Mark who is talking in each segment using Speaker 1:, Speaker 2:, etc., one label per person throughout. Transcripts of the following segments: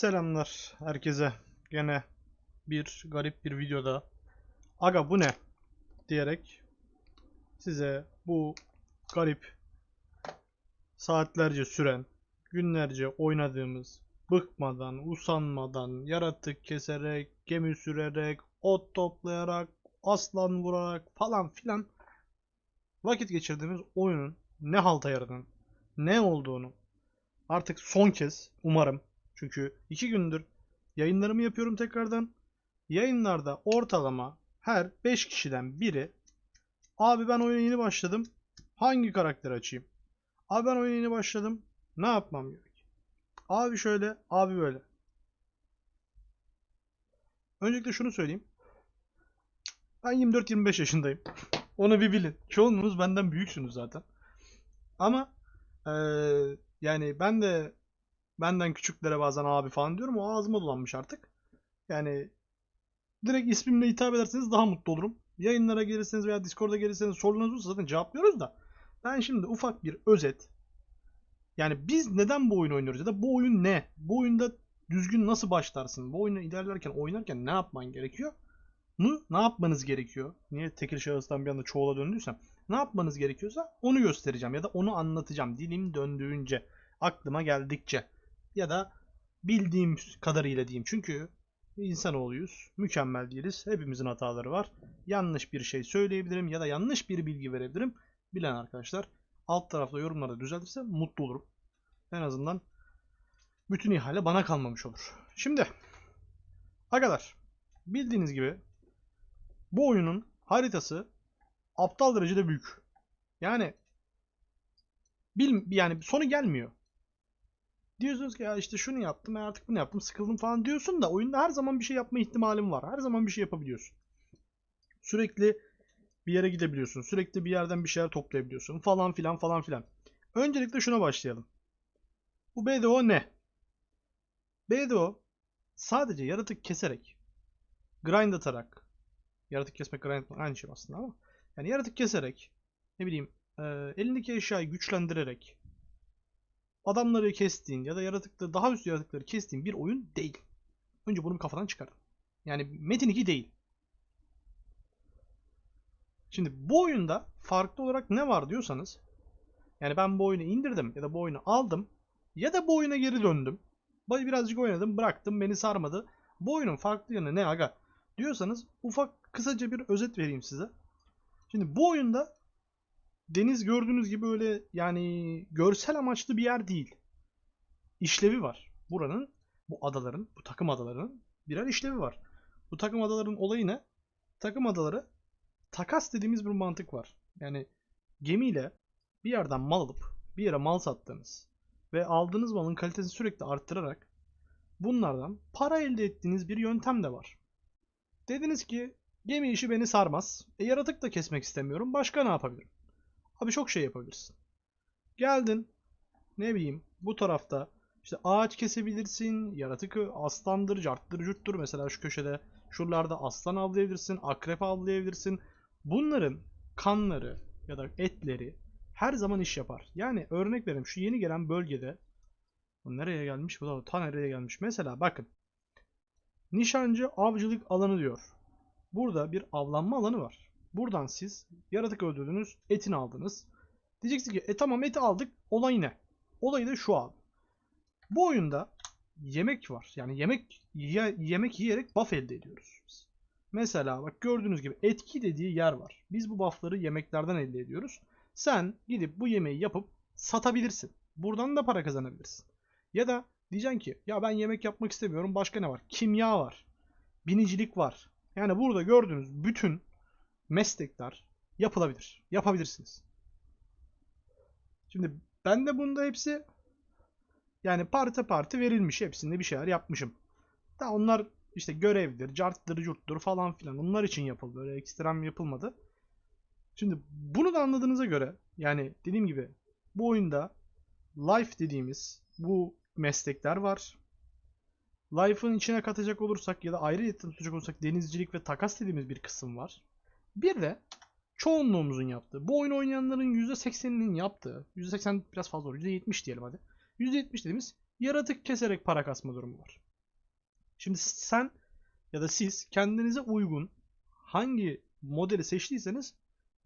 Speaker 1: Selamlar herkese. Gene bir garip bir videoda aga bu ne diyerek size bu garip saatlerce süren günlerce oynadığımız bıkmadan, usanmadan, yaratık keserek, gemi sürerek, ot toplayarak, aslan vurarak falan filan vakit geçirdiğimiz oyunun ne halta yaradığını, ne olduğunu artık son kez umarım çünkü iki gündür yayınlarımı yapıyorum tekrardan. Yayınlarda ortalama her 5 kişiden biri abi ben oyuna yeni başladım. Hangi karakteri açayım? Abi ben oyuna yeni başladım. Ne yapmam gerek? Abi şöyle, abi böyle. Öncelikle şunu söyleyeyim. Ben 24-25 yaşındayım. Onu bir bilin. Çoğunluğunuz benden büyüksünüz zaten. Ama eee, yani ben de benden küçüklere bazen abi falan diyorum. O ağzıma dolanmış artık. Yani direkt ismimle hitap ederseniz daha mutlu olurum. Yayınlara gelirseniz veya Discord'a gelirseniz sorularınız olursa zaten cevaplıyoruz da. Ben şimdi ufak bir özet. Yani biz neden bu oyunu oynuyoruz ya da bu oyun ne? Bu oyunda düzgün nasıl başlarsın? Bu oyunu ilerlerken, oynarken ne yapman gerekiyor? Nu ne yapmanız gerekiyor? Niye tekil şahıstan bir anda çoğula döndüysem. Ne yapmanız gerekiyorsa onu göstereceğim ya da onu anlatacağım. Dilim döndüğünce, aklıma geldikçe ya da bildiğim kadarıyla diyeyim. Çünkü insanoğluyuz. Mükemmel değiliz. Hepimizin hataları var. Yanlış bir şey söyleyebilirim ya da yanlış bir bilgi verebilirim. Bilen arkadaşlar alt tarafta yorumlarda düzeltirse mutlu olurum. En azından bütün ihale bana kalmamış olur. Şimdi arkadaşlar bildiğiniz gibi bu oyunun haritası aptal derecede büyük. Yani bil yani sonu gelmiyor. Diyorsunuz ki ya işte şunu yaptım ben artık bunu yaptım sıkıldım falan diyorsun da oyunda her zaman bir şey yapma ihtimalin var. Her zaman bir şey yapabiliyorsun. Sürekli bir yere gidebiliyorsun. Sürekli bir yerden bir şeyler toplayabiliyorsun falan filan falan filan. Öncelikle şuna başlayalım. Bu BDO ne? BDO sadece yaratık keserek, grind atarak, yaratık kesmek grind aynı şey aslında ama yani yaratık keserek, ne bileyim elindeki eşyayı güçlendirerek, adamları kestiğin ya da yaratıkları daha üst yaratıkları kestiğin bir oyun değil. Önce bunu kafadan çıkarın. Yani Metin 2 değil. Şimdi bu oyunda farklı olarak ne var diyorsanız yani ben bu oyunu indirdim ya da bu oyunu aldım ya da bu oyuna geri döndüm. Birazcık oynadım bıraktım beni sarmadı. Bu oyunun farklı yanı ne aga diyorsanız ufak kısaca bir özet vereyim size. Şimdi bu oyunda deniz gördüğünüz gibi öyle yani görsel amaçlı bir yer değil. İşlevi var. Buranın bu adaların, bu takım adalarının birer işlevi var. Bu takım adaların olayı ne? Takım adaları takas dediğimiz bir mantık var. Yani gemiyle bir yerden mal alıp bir yere mal sattığınız ve aldığınız malın kalitesini sürekli arttırarak bunlardan para elde ettiğiniz bir yöntem de var. Dediniz ki gemi işi beni sarmaz. E yaratık da kesmek istemiyorum. Başka ne yapabilirim? Abi çok şey yapabilirsin. Geldin ne bileyim bu tarafta işte ağaç kesebilirsin, yaratık aslandır, carttır, curttur. Mesela şu köşede şuralarda aslan avlayabilirsin, akrep avlayabilirsin. Bunların kanları ya da etleri her zaman iş yapar. Yani örnek vereyim şu yeni gelen bölgede bu nereye gelmiş? Bu da ta nereye gelmiş? Mesela bakın. Nişancı avcılık alanı diyor. Burada bir avlanma alanı var. Buradan siz yaratık öldürdünüz, etini aldınız. Diyeceksin ki e tamam eti aldık, olay ne? Olayı da şu abi. Bu oyunda yemek var. Yani yemek ye- yemek yiyerek buff elde ediyoruz. biz. Mesela bak gördüğünüz gibi etki dediği yer var. Biz bu buffları yemeklerden elde ediyoruz. Sen gidip bu yemeği yapıp satabilirsin. Buradan da para kazanabilirsin. Ya da diyeceksin ki ya ben yemek yapmak istemiyorum. Başka ne var? Kimya var. Binicilik var. Yani burada gördüğünüz bütün meslekler yapılabilir. Yapabilirsiniz. Şimdi ben de bunda hepsi yani parti parti verilmiş. Hepsinde bir şeyler yapmışım. Da onlar işte görevdir, carttır, curttur falan filan. Onlar için yapıldı. Böyle ekstrem yapılmadı. Şimdi bunu da anladığınıza göre yani dediğim gibi bu oyunda life dediğimiz bu meslekler var. Life'ın içine katacak olursak ya da ayrı tutacak olursak denizcilik ve takas dediğimiz bir kısım var. Bir de çoğunluğumuzun yaptığı, bu oyunu oynayanların %80'inin yaptığı, %80 biraz fazla olur, %70 diyelim hadi. %70 dediğimiz yaratık keserek para kasma durumu var. Şimdi sen ya da siz kendinize uygun hangi modeli seçtiyseniz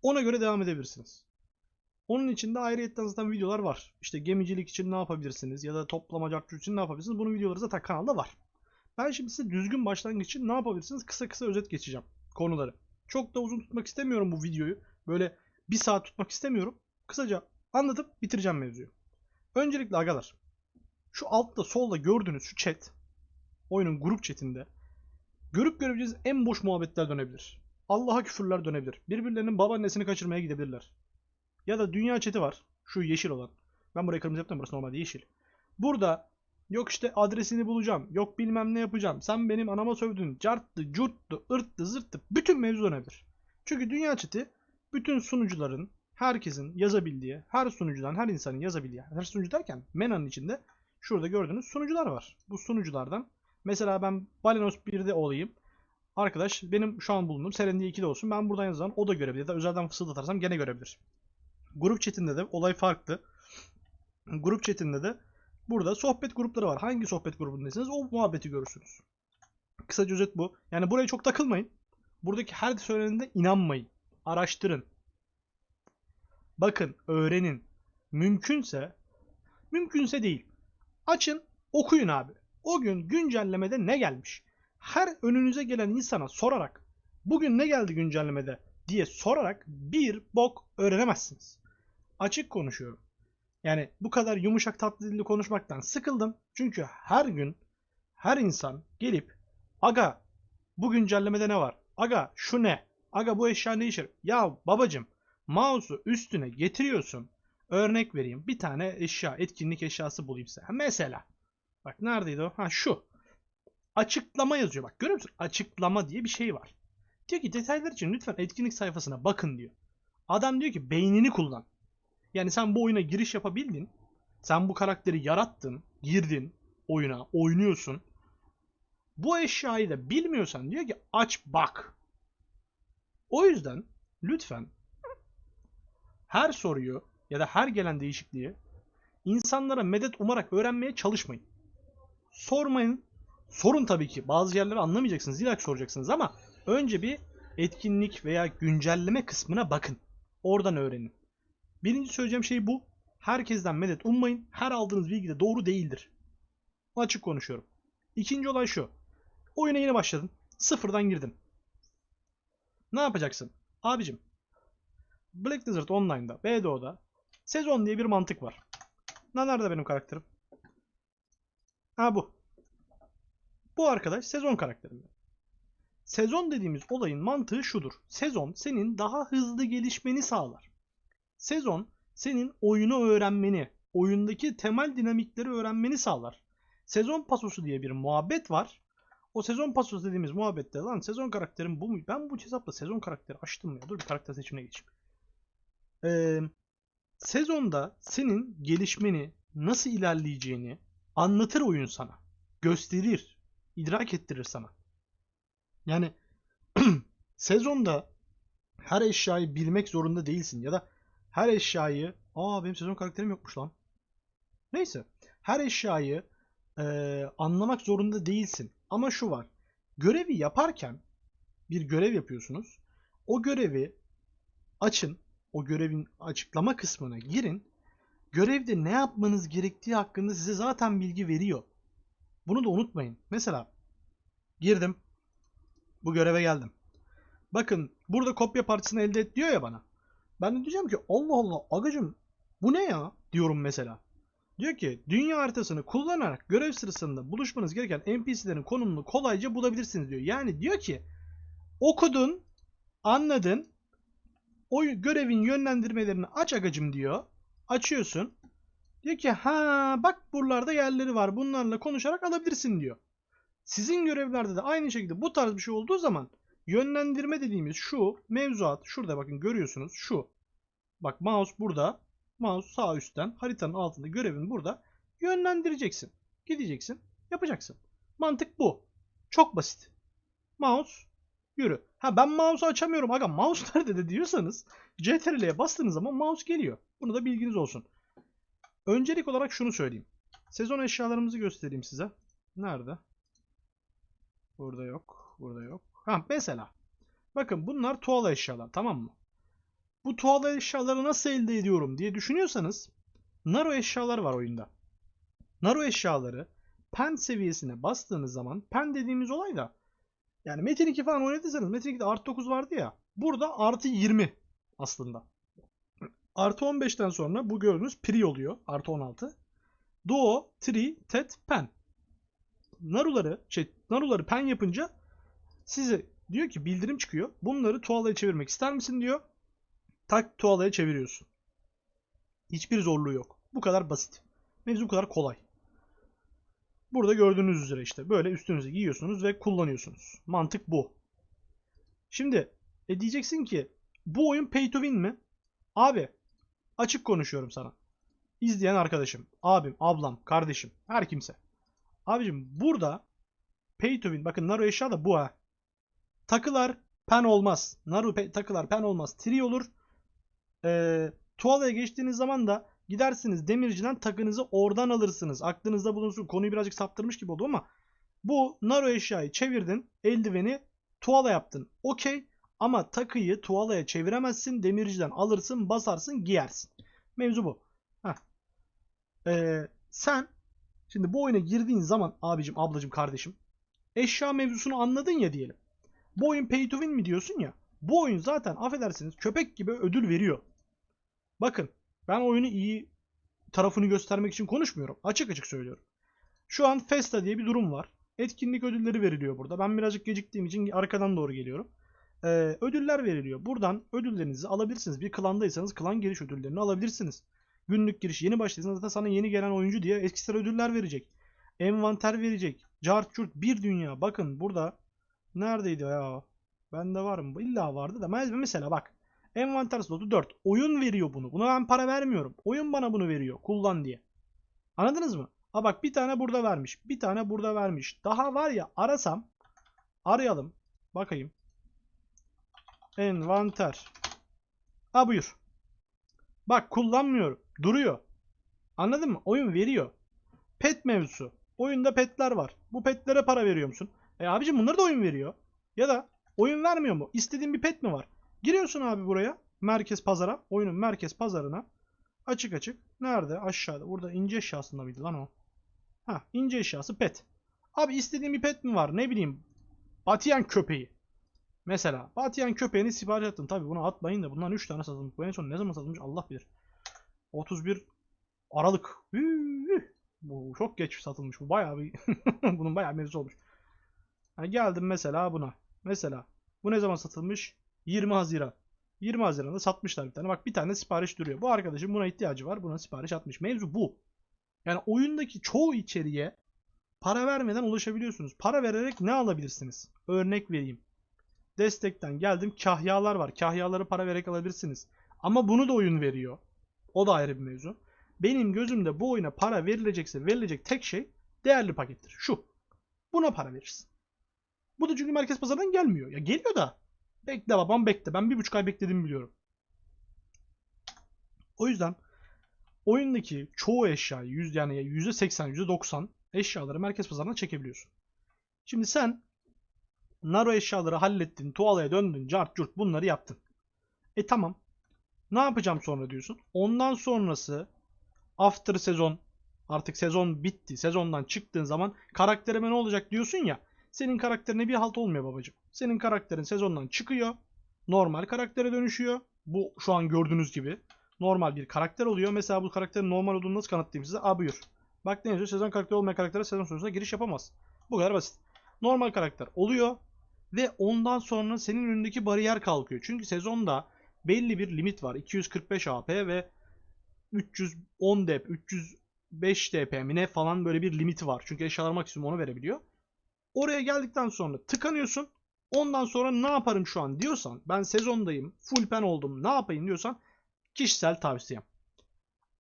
Speaker 1: ona göre devam edebilirsiniz. Onun için de ayrıyetten zaten videolar var. İşte gemicilik için ne yapabilirsiniz ya da toplamacakçı için ne yapabilirsiniz? Bunun videoları zaten kanalda var. Ben şimdi size düzgün başlangıç için ne yapabilirsiniz? Kısa kısa özet geçeceğim konuları. Çok da uzun tutmak istemiyorum bu videoyu. Böyle bir saat tutmak istemiyorum. Kısaca anlatıp bitireceğim mevzuyu. Öncelikle agalar. Şu altta solda gördüğünüz şu chat. Oyunun grup chatinde. Görüp görebileceğiniz en boş muhabbetler dönebilir. Allah'a küfürler dönebilir. Birbirlerinin babaannesini kaçırmaya gidebilirler. Ya da dünya chat'i var. Şu yeşil olan. Ben burayı kırmızı yaptım. Burası normalde yeşil. Burada yok işte adresini bulacağım. Yok bilmem ne yapacağım. Sen benim anama sövdün. Carttı, curttu, ırttı, zırttı. Bütün mevzu dönebilir. Çünkü dünya chat'i bütün sunucuların, herkesin yazabildiği, her sunucudan, her insanın yazabildiği, her sunucu derken Mena'nın içinde şurada gördüğünüz sunucular var. Bu sunuculardan mesela ben Balenos 1'de olayım. Arkadaş benim şu an bulunduğum Serendia 2'de olsun. Ben buradan yazan o da görebilir. Ya da özelden fısıldatarsam gene görebilir. Grup chatinde de olay farklı. Grup chatinde de burada sohbet grupları var. Hangi sohbet grubundaysanız o muhabbeti görürsünüz. Kısaca özet bu. Yani buraya çok takılmayın. Buradaki her söylenende inanmayın. Araştırın. Bakın, öğrenin. Mümkünse, mümkünse değil. Açın, okuyun abi. O gün güncellemede ne gelmiş? Her önünüze gelen insana sorarak, bugün ne geldi güncellemede diye sorarak bir bok öğrenemezsiniz. Açık konuşuyorum. Yani bu kadar yumuşak tatlı dilli konuşmaktan sıkıldım. Çünkü her gün her insan gelip aga bu güncellemede ne var? Aga şu ne? Aga bu eşya ne işe? Ya babacım mouse'u üstüne getiriyorsun. Örnek vereyim. Bir tane eşya, etkinlik eşyası bulayım size. Mesela. Bak neredeydi o? Ha şu. Açıklama yazıyor. Bak görüyor musun? Açıklama diye bir şey var. Diyor ki detaylar için lütfen etkinlik sayfasına bakın diyor. Adam diyor ki beynini kullan. Yani sen bu oyuna giriş yapabildin. Sen bu karakteri yarattın, girdin oyuna, oynuyorsun. Bu eşyayı da bilmiyorsan diyor ki aç bak. O yüzden lütfen her soruyu ya da her gelen değişikliği insanlara medet umarak öğrenmeye çalışmayın. Sormayın. Sorun tabii ki. Bazı yerleri anlamayacaksınız. İlaç soracaksınız ama önce bir etkinlik veya güncelleme kısmına bakın. Oradan öğrenin. Birinci söyleyeceğim şey bu. Herkesten medet ummayın. Her aldığınız bilgi de doğru değildir. Açık konuşuyorum. İkinci olay şu. Oyuna yeni başladın. Sıfırdan girdin. Ne yapacaksın? Abicim. Black Desert Online'da, BDO'da sezon diye bir mantık var. Ne nerede benim karakterim? Ha bu. Bu arkadaş sezon karakterinde. Sezon dediğimiz olayın mantığı şudur. Sezon senin daha hızlı gelişmeni sağlar. Sezon senin oyunu öğrenmeni, oyundaki temel dinamikleri öğrenmeni sağlar. Sezon pasosu diye bir muhabbet var. O sezon pasosu dediğimiz muhabbette lan sezon karakterim bu mu? Ben bu hesapla sezon karakteri açtım ya. Dur bir karakter seçimine geçeyim. Ee, sezonda senin gelişmeni, nasıl ilerleyeceğini anlatır oyun sana. Gösterir, idrak ettirir sana. Yani sezonda her eşyayı bilmek zorunda değilsin ya da her eşyayı aa benim sezon karakterim yokmuş lan. Neyse. Her eşyayı e, anlamak zorunda değilsin. Ama şu var. Görevi yaparken bir görev yapıyorsunuz. O görevi açın. O görevin açıklama kısmına girin. Görevde ne yapmanız gerektiği hakkında size zaten bilgi veriyor. Bunu da unutmayın. Mesela girdim. Bu göreve geldim. Bakın burada kopya parçasını elde et diyor ya bana. Ben de diyeceğim ki Allah Allah agacım bu ne ya diyorum mesela. Diyor ki dünya haritasını kullanarak görev sırasında buluşmanız gereken NPC'lerin konumunu kolayca bulabilirsiniz diyor. Yani diyor ki okudun, anladın, o görevin yönlendirmelerini aç agacım diyor. Açıyorsun. Diyor ki ha bak buralarda yerleri var bunlarla konuşarak alabilirsin diyor. Sizin görevlerde de aynı şekilde bu tarz bir şey olduğu zaman yönlendirme dediğimiz şu mevzuat şurada bakın görüyorsunuz şu. Bak mouse burada. Mouse sağ üstten haritanın altında görevin burada. Yönlendireceksin. Gideceksin. Yapacaksın. Mantık bu. Çok basit. Mouse yürü. Ha ben mouse'u açamıyorum. Aga mouse nerede de diyorsanız CTRL'ye bastığınız zaman mouse geliyor. Bunu da bilginiz olsun. Öncelik olarak şunu söyleyeyim. Sezon eşyalarımızı göstereyim size. Nerede? Burada yok. Burada yok. Ha mesela. Bakın bunlar tuğla eşyalar tamam mı? Bu tuğla eşyaları nasıl elde ediyorum diye düşünüyorsanız Naro eşyalar var oyunda. Naro eşyaları pen seviyesine bastığınız zaman pen dediğimiz olay da yani Metin 2 falan oynadıysanız Metin 2'de artı 9 vardı ya burada artı 20 aslında. Artı 15'ten sonra bu gördüğünüz pri oluyor. Artı 16. Duo, Tri, Tet, Pen. Naruları, şey, Naruları pen yapınca size diyor ki bildirim çıkıyor. Bunları tuğlaya çevirmek ister misin diyor. Tak tuğlaya çeviriyorsun. Hiçbir zorluğu yok. Bu kadar basit. Mevzu bu kadar kolay. Burada gördüğünüz üzere işte böyle üstünüze giyiyorsunuz ve kullanıyorsunuz. Mantık bu. Şimdi e diyeceksin ki bu oyun pay to win mi? Abi açık konuşuyorum sana. İzleyen arkadaşım, abim, ablam, kardeşim, her kimse. Abicim burada pay to win. Bakın Naru eşya da bu ha. Takılar pen olmaz. Naru pe- takılar pen olmaz. Tri olur. Ee, Tuvala'ya geçtiğiniz zaman da gidersiniz demirciden takınızı oradan alırsınız. Aklınızda bulunsun. Konuyu birazcık saptırmış gibi oldu ama bu Naru eşyayı çevirdin. Eldiveni Tuvala yaptın. Okey. Ama takıyı Tuvala'ya çeviremezsin. Demirciden alırsın, basarsın, giyersin. Mevzu bu. Heh. Ee, sen şimdi bu oyuna girdiğin zaman abicim, ablacım, kardeşim eşya mevzusunu anladın ya diyelim. Bu oyun pay to win mi diyorsun ya. Bu oyun zaten affedersiniz köpek gibi ödül veriyor. Bakın ben oyunu iyi tarafını göstermek için konuşmuyorum. Açık açık söylüyorum. Şu an Festa diye bir durum var. Etkinlik ödülleri veriliyor burada. Ben birazcık geciktiğim için arkadan doğru geliyorum. Ee, ödüller veriliyor. Buradan ödüllerinizi alabilirsiniz. Bir klandaysanız klan giriş ödüllerini alabilirsiniz. Günlük giriş yeni başladıysanız zaten sana yeni gelen oyuncu diye ekstra ödüller verecek. Envanter verecek. Cart bir dünya. Bakın burada neredeydi ya? Bende var mı? İlla vardı da mesela bak. Envanter slotu 4. Oyun veriyor bunu. Buna ben para vermiyorum. Oyun bana bunu veriyor. Kullan diye. Anladınız mı? Ha bak bir tane burada vermiş. Bir tane burada vermiş. Daha var ya arasam arayalım. Bakayım. Envanter. Ha buyur. Bak kullanmıyorum. Duruyor. Anladın mı? Oyun veriyor. Pet mevzusu. Oyunda petler var. Bu petlere para veriyor musun? E abicim bunları da oyun veriyor. Ya da oyun vermiyor mu? İstediğin bir pet mi var? Giriyorsun abi buraya. Merkez pazara. Oyunun merkez pazarına. Açık açık. Nerede? Aşağıda. Burada ince eşyasında mıydı lan o? Ha ince eşyası pet. Abi istediğin bir pet mi var? Ne bileyim. Batiyen köpeği. Mesela Batiyen köpeğini sipariş ettin. Tabi bunu atmayın da bundan 3 tane satılmış. Bu en son ne zaman satılmış Allah bilir. 31 Aralık. Üü, bu çok geç satılmış. Bu bayağı bir bunun bayağı mevzu olmuş. Yani geldim mesela buna. Mesela bu ne zaman satılmış? 20 Haziran. 20 Haziran'da satmışlar bir tane. Bak bir tane sipariş duruyor. Bu arkadaşın buna ihtiyacı var. Buna sipariş atmış. Mevzu bu. Yani oyundaki çoğu içeriğe para vermeden ulaşabiliyorsunuz. Para vererek ne alabilirsiniz? Örnek vereyim. Destekten geldim. Kahyalar var. Kahyaları para vererek alabilirsiniz. Ama bunu da oyun veriyor. O da ayrı bir mevzu. Benim gözümde bu oyuna para verilecekse verilecek tek şey değerli pakettir. Şu. Buna para verirsin. Bu da çünkü merkez pazardan gelmiyor. Ya geliyor da Bekle babam bekle. Ben bir buçuk ay bekledim biliyorum. O yüzden oyundaki çoğu eşyayı yüz, yani %80, %90 eşyaları merkez pazarına çekebiliyorsun. Şimdi sen Naro eşyaları hallettin, tuvalaya döndün, cart curt bunları yaptın. E tamam. Ne yapacağım sonra diyorsun. Ondan sonrası after sezon artık sezon bitti. Sezondan çıktığın zaman karakterime ne olacak diyorsun ya. Senin karakterine bir halt olmuyor babacım. Senin karakterin sezondan çıkıyor. Normal karaktere dönüşüyor. Bu şu an gördüğünüz gibi. Normal bir karakter oluyor. Mesela bu karakterin normal olduğunu nasıl kanıtlayayım size? Aa buyur. Bak ne yazıyor? Sezon karakteri olmayan karaktere sezon sonunda giriş yapamaz. Bu kadar basit. Normal karakter oluyor. Ve ondan sonra senin önündeki bariyer kalkıyor. Çünkü sezonda belli bir limit var. 245 AP ve 310 dp, 305 dp mi ne falan böyle bir limiti var. Çünkü eşyalar maksimum onu verebiliyor. Oraya geldikten sonra tıkanıyorsun. Ondan sonra ne yaparım şu an diyorsan ben sezondayım full pen oldum ne yapayım diyorsan kişisel tavsiyem.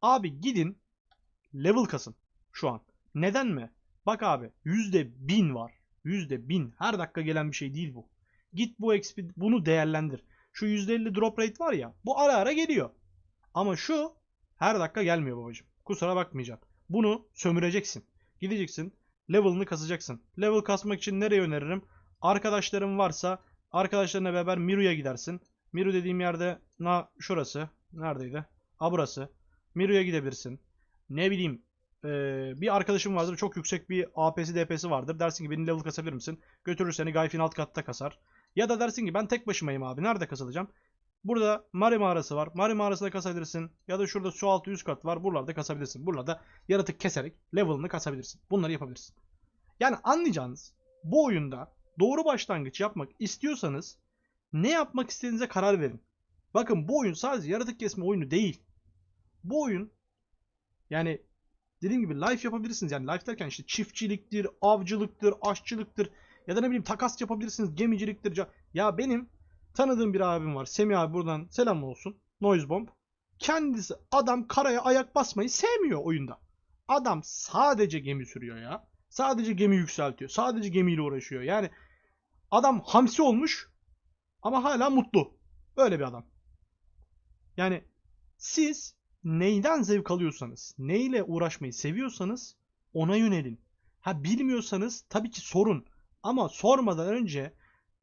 Speaker 1: Abi gidin level kasın şu an. Neden mi? Bak abi %1000 var. %1000 her dakika gelen bir şey değil bu. Git bu XP bunu değerlendir. Şu %50 drop rate var ya bu ara ara geliyor. Ama şu her dakika gelmiyor babacım. Kusura bakmayacaksın. Bunu sömüreceksin. Gideceksin level'ını kasacaksın. Level kasmak için nereye öneririm? Arkadaşların varsa arkadaşlarına beraber Miru'ya gidersin. Miru dediğim yerde na şurası. Neredeydi? Ha burası. Miru'ya gidebilirsin. Ne bileyim eee, bir arkadaşım vardır çok yüksek bir AP'si DP'si vardır. Dersin ki beni level kasabilir misin? Götürür seni Gayfin alt katta kasar. Ya da dersin ki ben tek başımayım abi. Nerede kasılacağım? Burada Mari mağarası var. Mari mağarasında kasabilirsin. Ya da şurada su altı üst kat var. Buralarda kasabilirsin. Buralarda yaratık keserek level'ını kasabilirsin. Bunları yapabilirsin. Yani anlayacağınız bu oyunda doğru başlangıç yapmak istiyorsanız ne yapmak istediğinize karar verin. Bakın bu oyun sadece yaratık kesme oyunu değil. Bu oyun yani dediğim gibi life yapabilirsiniz. Yani life derken işte çiftçiliktir, avcılıktır, aşçılıktır ya da ne bileyim takas yapabilirsiniz. Gemiciliktir. Ya benim tanıdığım bir abim var. Semih abi buradan selam olsun. Noise Bomb. Kendisi adam karaya ayak basmayı sevmiyor oyunda. Adam sadece gemi sürüyor ya. Sadece gemi yükseltiyor. Sadece gemiyle uğraşıyor. Yani adam hamsi olmuş ama hala mutlu. Öyle bir adam. Yani siz neyden zevk alıyorsanız, neyle uğraşmayı seviyorsanız ona yönelin. Ha bilmiyorsanız tabii ki sorun. Ama sormadan önce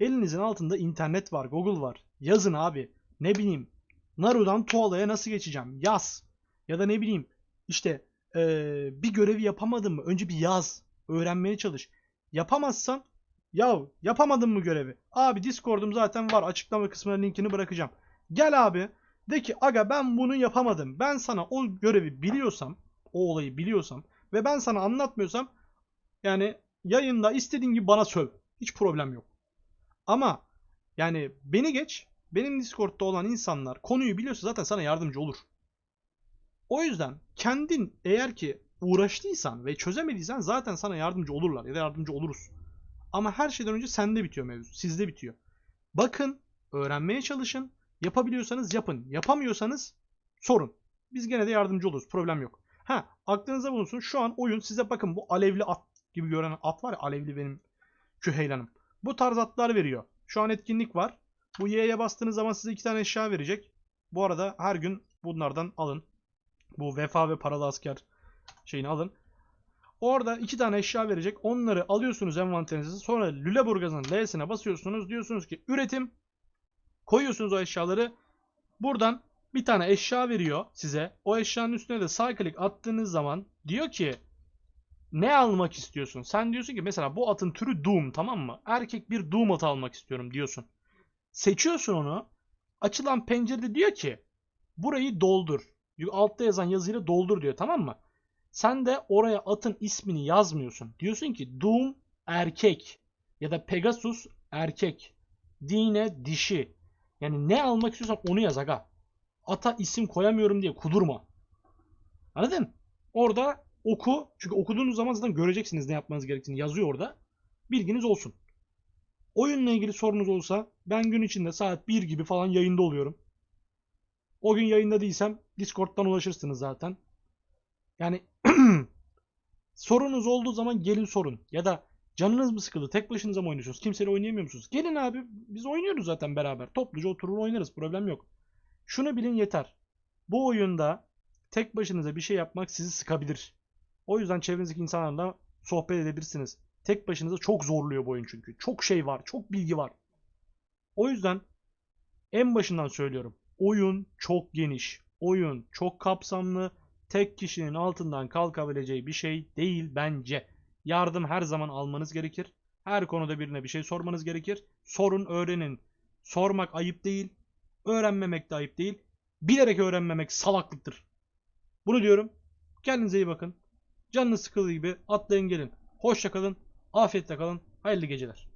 Speaker 1: elinizin altında internet var, Google var. Yazın abi. Ne bileyim. Naru'dan Tuala'ya nasıl geçeceğim? Yaz. Ya da ne bileyim. İşte eee, bir görevi yapamadın mı? Önce bir yaz. Öğrenmeye çalış. Yapamazsan ya yapamadın mı görevi? Abi Discord'um zaten var. Açıklama kısmına linkini bırakacağım. Gel abi. De ki aga ben bunu yapamadım. Ben sana o görevi biliyorsam, o olayı biliyorsam ve ben sana anlatmıyorsam yani yayında istediğin gibi bana söv. Hiç problem yok. Ama yani beni geç. Benim Discord'da olan insanlar konuyu biliyorsa zaten sana yardımcı olur. O yüzden kendin eğer ki uğraştıysan ve çözemediysen zaten sana yardımcı olurlar ya da yardımcı oluruz. Ama her şeyden önce sende bitiyor mevzu. Sizde bitiyor. Bakın, öğrenmeye çalışın. Yapabiliyorsanız yapın. Yapamıyorsanız sorun. Biz gene de yardımcı oluruz. Problem yok. Ha, aklınıza bulunsun. Şu an oyun size bakın bu alevli at gibi gören at var ya alevli benim küheylanım. Bu tarz atlar veriyor. Şu an etkinlik var. Bu Y'ye bastığınız zaman size iki tane eşya verecek. Bu arada her gün bunlardan alın. Bu vefa ve paralı asker şeyini alın. Orada iki tane eşya verecek. Onları alıyorsunuz envanterinize. Sonra Lüleburgaz'ın L'sine basıyorsunuz. Diyorsunuz ki üretim. Koyuyorsunuz o eşyaları. Buradan bir tane eşya veriyor size. O eşyanın üstüne de sağ attığınız zaman diyor ki ne almak istiyorsun? Sen diyorsun ki mesela bu atın türü Doom tamam mı? Erkek bir Doom atı almak istiyorum diyorsun. Seçiyorsun onu. Açılan pencerede diyor ki burayı doldur. Altta yazan yazıyla doldur diyor tamam mı? Sen de oraya atın ismini yazmıyorsun. Diyorsun ki Doom erkek ya da Pegasus erkek. Dine dişi. Yani ne almak istiyorsan onu yaz aga. Ata isim koyamıyorum diye kudurma. Anladın? Orada oku. Çünkü okuduğunuz zaman zaten göreceksiniz ne yapmanız gerektiğini yazıyor orada. Bilginiz olsun. Oyunla ilgili sorunuz olsa ben gün içinde saat 1 gibi falan yayında oluyorum. O gün yayında değilsem Discord'dan ulaşırsınız zaten. Yani sorunuz olduğu zaman gelin sorun. Ya da canınız mı sıkıldı? Tek başınıza mı oynuyorsunuz? Kimseyle oynayamıyor musunuz? Gelin abi biz oynuyoruz zaten beraber. Topluca oturur oynarız. Problem yok. Şunu bilin yeter. Bu oyunda tek başınıza bir şey yapmak sizi sıkabilir. O yüzden çevrenizdeki insanlarla sohbet edebilirsiniz. Tek başınıza çok zorluyor bu oyun çünkü. Çok şey var, çok bilgi var. O yüzden en başından söylüyorum. Oyun çok geniş. Oyun çok kapsamlı. Tek kişinin altından kalkabileceği bir şey değil bence. Yardım her zaman almanız gerekir. Her konuda birine bir şey sormanız gerekir. Sorun, öğrenin. Sormak ayıp değil. Öğrenmemek de ayıp değil. Bilerek öğrenmemek salaklıktır. Bunu diyorum. Kendinize iyi bakın. Canınız sıkıldığı gibi atlayın gelin. Hoşça kalın. Afiyetle kalın. Hayırlı geceler.